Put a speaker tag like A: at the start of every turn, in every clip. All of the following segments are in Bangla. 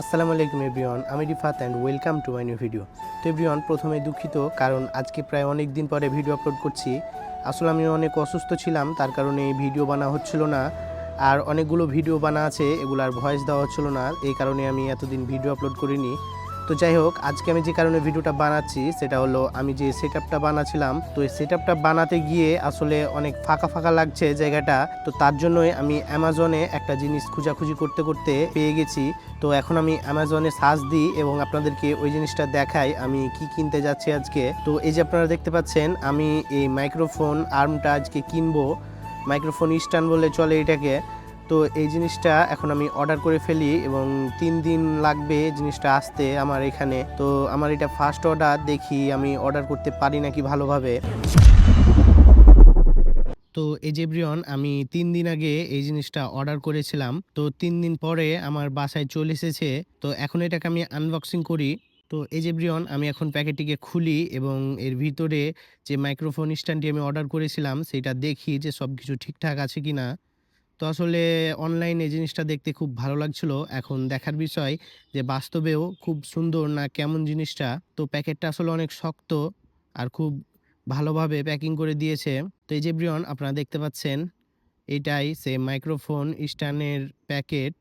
A: আসসালামু আলাইকুম এভরিওয়ান, আমি Rifat and welcome to my new video তো এভরিওয়ান, প্রথমে দুঃখিত, কারণ আজকে প্রায় অনেক দিন পরে ভিডিও আপলোড করছি। আসলে আমি অনেক অসুস্থ ছিলাম, তার কারণে এই ভিডিও বানা হচ্ছিল না। আর অনেকগুলো ভিডিও বানা আছে, এগুলার ভয়েস দেওয়া হচ্ছিল না, এই কারণে আমি এতদিন ভিডিও আপলোড করিনি। তো যাই হোক, আজকে আমি যে কারণে ভিডিওটা বানাচ্ছি, সেটা হলো আমি যে সেট আপটা বানাচ্ছিলাম তো এই সেট আপটা বানাতে গিয়ে আসলে অনেক ফাঁকা ফাঁকা লাগছে জায়গাটা, তো তার জন্যই আমি অ্যামাজনে একটা জিনিস খুঁজাখুঁজি করতে করতে পেয়ে গেছি। তো এখন আমি অ্যামাজনে সার্চ দিই এবং আপনাদেরকে ওই জিনিসটা দেখাই আমি কি কিনতে যাচ্ছি আজকে। তো এই যে আপনারা দেখতে পাচ্ছেন, আমি এই মাইক্রোফোন আর্মটা আজকে কিনবো। মাইক্রোফোন স্ট্যান্ড বলে চলে এটাকে। তো এই জিনিসটা এখন আমি অর্ডার করে ফেলি এবং তিন দিন লাগবে জিনিসটা আসতে আমার এখানে। তো আমার এটা ফার্স্ট অর্ডার দেখি আমি অর্ডার করতে পারি নাকি ভালোভাবে। তো এই যে ব্রিয়ন আমি তিন দিন আগে এই জিনিসটা অর্ডার করেছিলাম। তো তিন দিন পরে আমার বাসায় চলে এসেছে। তো এখন এটাকে আমি আনবক্সিং করি। তো এই যে ব্রিয়ন আমি এখন প্যাকেটটিকে খুলি এবং এর ভিতরে যে মাইক্রোফোন স্ট্যান্ডটি আমি অর্ডার করেছিলাম, সেটা দেখি যে সব কিছু ঠিকঠাক আছে কি না তো আসলে অনলাইনে জিনিসটা দেখতে খুব ভালো লাগছিল। এখন দেখার বিষয় যে বাস্তবেও খুব সুন্দর না কেমন জিনিসটা। তো প্যাকেটটা আসলে অনেক শক্ত আর খুব ভালোভাবে প্যাকিং করে দিয়েছে। তো এই যে ব্রিয়ন আপনারা দেখতে পাচ্ছেন, এটাই সে মাইক্রোফোন স্ট্যান্ডের প্যাকেট।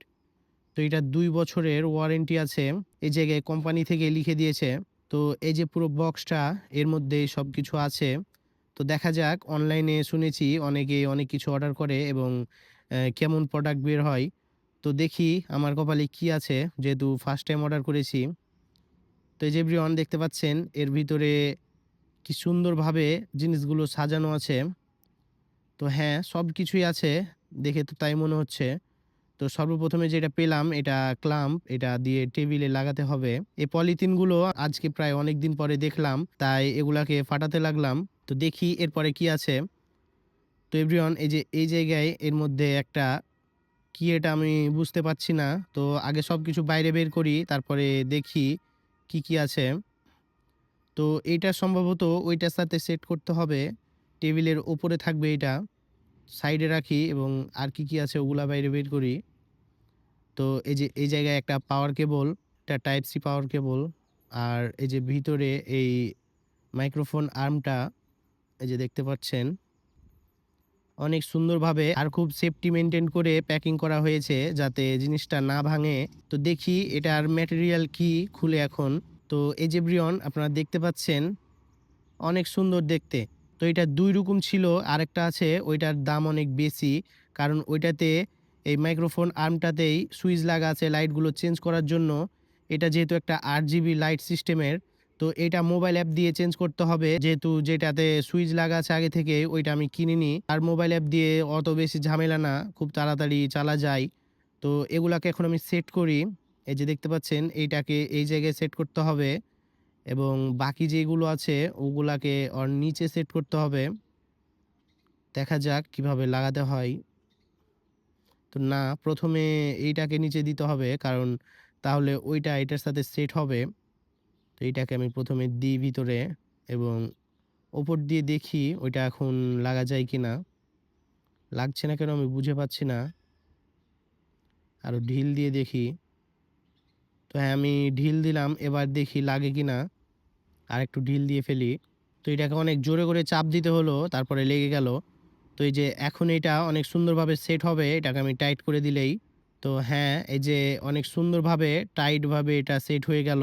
A: তো এটা দুই বছরের ওয়ারেন্টি আছে। এই জায়গায় কোম্পানি থেকে লিখে দিয়েছে। তো এই যে পুরো বক্সটা এর মধ্যে সব কিছু আছে। তো দেখা যাক অনলাইনে শুনেছি অনেকে অনেক কিছু অর্ডার করে এবং কেমন প্রোডাক্ট বের হয়। তো দেখি আমার কপালে কি আছে, যেহেতু ফার্স্ট টাইম অর্ডার করেছি। তো এই যে দেখতে পাচ্ছেন, এর ভিতরে কি সুন্দরভাবে জিনিসগুলো সাজানো আছে। তো হ্যাঁ সব কিছুই আছে, দেখে তো তাই মনে হচ্ছে। তো সর্বপ্রথমে যেটা পেলাম, এটা ক্লাম্প এটা দিয়ে টেবিলে লাগাতে হবে। এই পলিথিনগুলো আজকে প্রায় অনেক দিন পরে দেখলাম, তাই এগুলাকে ফাটাতে লাগলাম। তো দেখি এরপরে কি আছে। তো এভরিওয়ান, এই যে, এই জায়গায় এর মধ্যে একটা কি এটা আমি বুঝতে পারছি না। তো আগে সব কিছু বাইরে বের করি, তারপরে দেখি কি কি আছে। তো এইটা সম্ভবত ওইটার সাথে সেট করতে হবে। টেবিলের ওপরে থাকবে এটা, সাইডে রাখি এবং আর কি কি আছে ওগুলা বাইরে বের করি। তো এই যে, এই জায়গায় একটা পাওয়ার কেবল একটা টাইপ সি পাওয়ার কেবল, আর এই যে ভিতরে এই মাইক্রোফোন আর্মটা, এই যে দেখতে পাচ্ছেন অনেক সুন্দরভাবে আর খুব সেফটি মেনটেন করে প্যাকিং করা হয়েছে যাতে জিনিসটা না ভাঙে। তো দেখি এটার ম্যাটেরিয়াল কি খুলে এখন। তো এই যে ব্রিয়ন আপনারা দেখতে পাচ্ছেন, অনেক সুন্দর দেখতে। তো এটা দুই রকম ছিল, আরেকটা আছে, ওইটার দাম অনেক বেশি, কারণ ওইটাতে এই মাইক্রোফোন আর্মটাতেই সুইচ লাগা আছে লাইটগুলো চেঞ্জ করার জন্য। এটা যেহেতু একটা আট জিবি লাইট সিস্টেমের তো এটা মোবাইল অ্যাপ দিয়ে চেঞ্জ করতে হবে। যেহেতু যেটাতে সুইচ লাগা আছে আগে থেকে, ওইটা আমি কিনিনি। আর মোবাইল অ্যাপ দিয়ে অত বেশি ঝামেলা না, খুব তাড়াতাড়ি চালা যায়। তো এগুলাকে এখন আমি সেট করি। এই যে দেখতে পাচ্ছেন, এইটাকে এই জায়গায় সেট করতে হবে। এবং বাকি যেগুলো আছে, ওগুলাকে ওর নিচে সেট করতে হবে। দেখা যাক কীভাবে লাগাতে হয়। তো না, প্রথমে এইটাকে নিচে দিতে হবে, কারণ তাহলে ওইটা এটার সাথে সেট হবে। তো এইটাকে আমি প্রথমে দিই ভিতরে এবং ওপর দিয়ে দেখি ওইটা এখন লাগা যায় কি না লাগছে না কেন আমি বুঝে পাচ্ছি না। আরও ঢিল দিয়ে দেখি। তো হ্যাঁ আমি ঢিল দিলাম, এবার দেখি লাগে কি না আর একটু ঢিল দিয়ে ফেলি। তো এটাকে অনেক জোরে করে চাপ দিতে হলো, তারপরে লেগে গেল। তো এই যে এখন এটা অনেক সুন্দরভাবে সেট হবে, এটাকে আমি টাইট করে দিলেই। তো হ্যাঁ এই যে অনেক সুন্দরভাবে টাইটভাবে এটা সেট হয়ে গেল।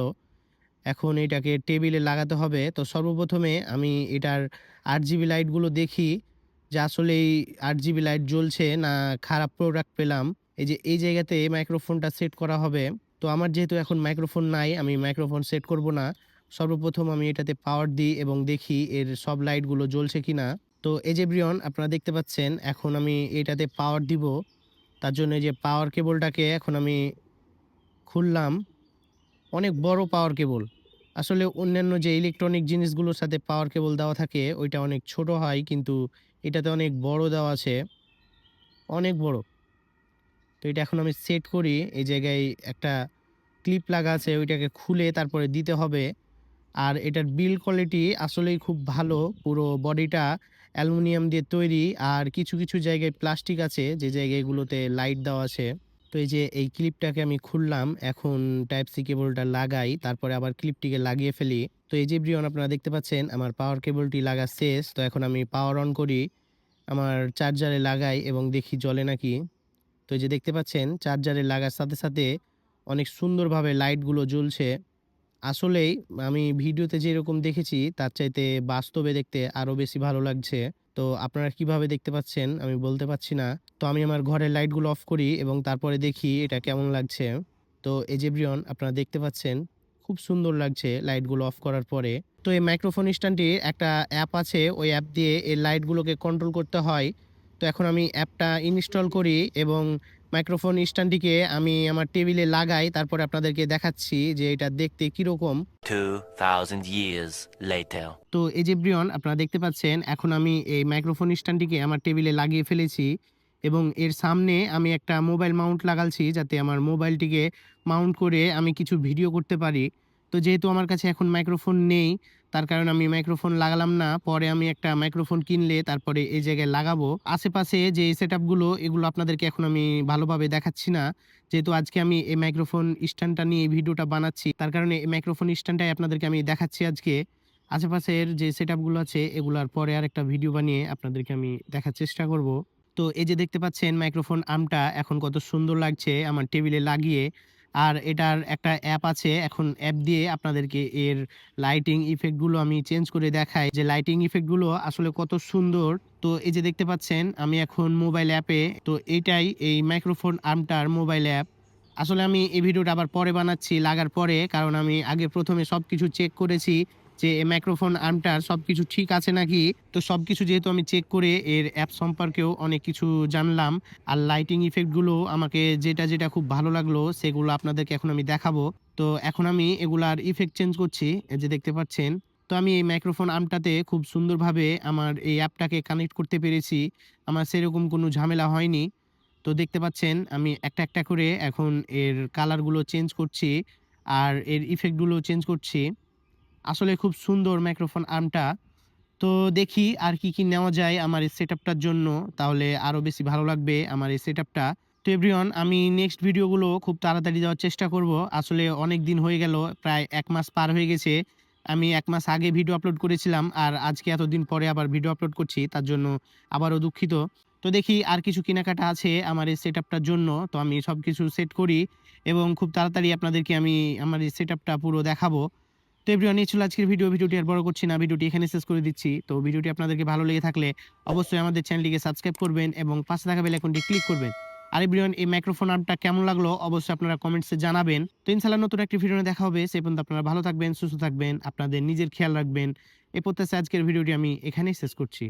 A: এখন এটাকে টেবিলে লাগাতে হবে। তো সর্বপ্রথমে আমি এটার আট জিবি লাইটগুলো দেখি যে আসলে এই আট জিবি লাইট জ্বলছে না খারাপ প্রোডাক্ট পেলাম। এই যে, এই জায়গাতে মাইক্রোফোনটা সেট করা হবে। তো আমার যেহেতু এখন মাইক্রোফোন নাই, আমি মাইক্রোফোন সেট করব না। সর্বপ্রথম আমি এটাতে পাওয়ার দিই এবং দেখি এর সব লাইটগুলো জ্বলছে কি না তো এই যে ব্রিয়ন আপনারা দেখতে পাচ্ছেন, এখন আমি এটাতে পাওয়ার দিব। তার জন্য যে পাওয়ার কেবলটাকে এখন আমি খুললাম। অনেক বড় পাওয়ার কেবল আসলে অন্যান্য যে ইলেকট্রনিক জিনিসগুলোর সাথে পাওয়ার কেবল দেওয়া থাকে, ওইটা অনেক ছোট হয়, কিন্তু এটাতে অনেক বড় দেওয়া আছে। অনেক বড়। তো এটা এখন আমি সেট করি, এই জায়গায় একটা ক্লিপ লাগা আছে, ওইটাকে খুলে তারপরে দিতে হবে। আর এটার বিল কোয়ালিটি আসলেই খুব ভালো, পুরো বডিটা অ্যালুমিনিয়াম দিয়ে তৈরি। আর কিছু কিছু জায়গায় প্লাস্টিক আছে, যে জায়গাগুলোতে লাইট দেওয়া আছে। তো এই যে এই ক্লিপটাকে আমি খুললাম। এখন টাইপ সি কেবলটা লাগাই। তারপরে আবার ক্লিপটিকে লাগিয়ে ফেলি। তো এই যে এভরিওয়ান আপনারা দেখতে পাচ্ছেন আমার পাওয়ার কেবলটি লাগা শেষ। তো এখন আমি পাওয়ার অন করি। আমার চার্জারে লাগাই এবং দেখি জ্বলে নাকি। তো এই যে দেখতে পাচ্ছেন চার্জারে লাগার সাথে, সাথে অনেক সুন্দরভাবে লাইটগুলো জ্বলছে। আসলেই আমি ভিডিওতে যেরকম দেখেছি তার চাইতে বাস্তবে দেখতে আরও বেশি ভালো লাগছে। তো আপনারা কীভাবে দেখতে পাচ্ছেন আমি বলতে পারছি না। তো আমি আমার ঘরের লাইটগুলো অফ করি এবং তারপরে দেখি এটা কেমন লাগছে। তো এভরিওয়ান আপনারা দেখতে পাচ্ছেন, খুব সুন্দর লাগছে লাইটগুলো অফ করার পরে। তো এই মাইক্রোফোন স্ট্যান্ডটির একটা অ্যাপ আছে। ওই অ্যাপ দিয়ে এই লাইটগুলোকে কন্ট্রোল করতে হয়। তো এখন আমি অ্যাপটা ইনস্টল করি এবং মাইক্রোফোন স্ট্যান্ডটিকে আমি আমার টেবিলে লাগাই। তারপরে আপনাদেরকে দেখাচ্ছি যে এটা দেখতে কীরকম।
B: 2,000 years later.
A: তো এই যে এভরিওয়ান আপনারা দেখতে পাচ্ছেন এখন আমি এই মাইক্রোফোন স্ট্যান্ডটিকে আমার টেবিলে লাগিয়ে ফেলেছি এবং এর সামনে আমি একটা মোবাইল মাউন্ট লাগাচ্ছি যাতে আমার মোবাইলটিকে মাউন্ট করে আমি কিছু ভিডিও করতে পারি। তো যেহেতু আমার কাছে এখন মাইক্রোফোন নেই তার কারণ আমি মাইক্রোফোন লাগালাম না। পরে আমি একটা মাইক্রোফোন কিনলে তারপরে এই জায়গায় লাগাবো। আশেপাশে যে সেটআপগুলো এগুলো আপনাদেরকে এখন আমি ভালোভাবে দেখাচ্ছি না। যেহেতু আজকে আমি এই মাইক্রোফোন স্ট্যান্ডটা নিয়ে এই ভিডিওটা বানাচ্ছি। তার কারণে এই মাইক্রোফোন স্ট্যান্ডটাই আপনাদেরকে আমি দেখাচ্ছি আজকে। আশেপাশের যে সেটআপগুলো আছে, এগুলার পরে আর একটা ভিডিও বানিয়ে আপনাদেরকে আমি দেখার চেষ্টা করব। তো এই যে দেখতে পাচ্ছেন মাইক্রোফোন আমটা এখন কত সুন্দর লাগছে আমার টেবিলে লাগিয়ে। আর এটার একটা অ্যাপ আছে। এখন অ্যাপ দিয়ে আপনাদেরকে এর লাইটিং ইফেক্টগুলো আমি চেঞ্জ করে দেখাই যে লাইটিং ইফেক্টগুলো আসলে কত সুন্দর। তো এই যে দেখতে পাচ্ছেন, আমি এখন মোবাইল অ্যাপে তো এটাই এই মাইক্রোফোন আর্মটার মোবাইল অ্যাপ। আসলে আমি এই ভিডিওটা আবার পরে বানাচ্ছি, লাগার পরে। কারণ আমি আগে প্রথমে সব কিছু চেক করেছি যে মাইক্রোফোন আর্মটার সব কিছু ঠিক আছে নাকি। তো সব কিছু যেহেতু আমি চেক করে এর অ্যাপ সম্পর্কেও অনেক কিছু জানলাম। আর লাইটিং ইফেক্টগুলো আমাকে যেটা, যেটা খুব ভালো লাগল সেগুলো আপনাদেরকে এখন আমি দেখাবো। তো এখন আমি এগুলার ইফেক্ট চেঞ্জ করছি। যে দেখতে পাচ্ছেন। তো আমি এই মাইক্রোফোন আর্মটাতে খুব সুন্দরভাবে আমার এই অ্যাপটাকে কানেক্ট করতে পেরেছি। আমার সেরকম কোনো ঝামেলা হয়নি। তো দেখতে পাচ্ছেন আমি একটা, একটা করে এখন এর কালারগুলো চেঞ্জ করছি। আর এর ইফেক্টগুলো চেঞ্জ করছি। আসলে খুব সুন্দর মাইক্রোফোন আর্মটা। তো দেখি আর কি, কি নেওয়া যায় আমার এই সেটআপটার জন্য। তাহলে আরও বেশি ভালো লাগবে আমার এই সেটআপটা। তো এভরিওয়ান আমি নেক্সট ভিডিওগুলো খুব তাড়াতাড়ি দেওয়ার চেষ্টা করব। আসলে অনেক দিন হয়ে গেল। প্রায় এক মাস পার হয়ে গেছে। আমি এক মাস আগে ভিডিও আপলোড করেছিলাম। আর আজকে এতদিন পরে আবার ভিডিও আপলোড করছি। তার জন্য আবারও দুঃখিত। তো দেখি আর কিছু কেনাকাটা আছে আমার এই সেটআপটার জন্য। তো আমি সব কিছু সেট করি এবং খুব তাড়াতাড়ি আপনাদেরকে আমি আমার এই সেটআপটা পুরো দেখাবো। তো এভরিওয়ান এই ছিল আজকের ভিডিও। ভিডিওটি আর বড় করছি না। ভিডিওটি এখানে শেষ করে দিচ্ছি। তো ভিডিওটি আপনাদেরকে ভালো লেগে থাকলে অবশ্যই আমাদের চ্যানেলটিকে সাবস্ক্রাইব করবেন এবং পাশে থাকা বেল আইকনটি ক্লিক করবেন। আর এভরিওয়ান এই মাইক্রোফোন আর্মটা কেমন লাগল অবশ্যই আপনারা কমেন্টসে জানাবেন। তো ইনশাআল্লাহ নতুন একটি ভিডিও দেখা হবে। সেই পর্যন্ত আপনারা ভালো থাকবেন, সুস্থ থাকবেন, আপনাদের নিজের খেয়াল রাখবেন। এই প্রত্যাশায় আজকের ভিডিওটি আমি এখানেই শেষ করছি।